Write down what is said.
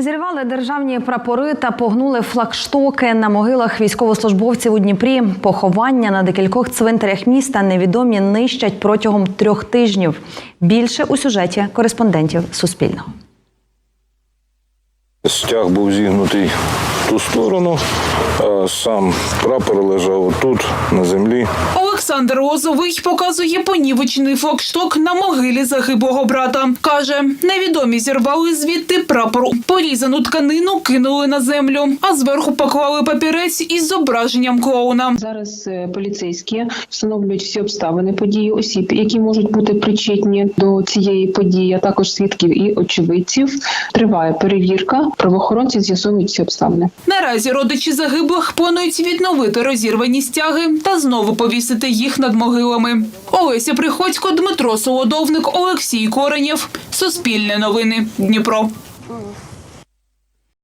Зірвали державні прапори та погнули флагштоки на могилах військовослужбовців у Дніпрі. Поховання на декількох цвинтарях міста невідомі нищать протягом трьох тижнів. Більше у сюжеті кореспондентів Суспільного. Стяг був зігнутий ту сторону, а сам прапор лежав тут, на землі. Олександр Лозовий показує понівечений флагшток на могилі загиблого брата. Каже, невідомі зірвали звідти прапор. Порізану тканину кинули на землю, а зверху поклали папірець із зображенням клоуна. Зараз е, поліцейські встановлюють всі обставини події осіб, які можуть бути причетні до цієї події, а також свідків і очевидців. Триває перевірка. Правоохоронці з'ясовують всі обставини. Наразі родичі загиблих планують відновити розірвані стяги та знову повісити їх над могилами. Олеся Приходько, Дмитро Солодовник, Олексій Коренєв. Суспільне новини. Дніпро.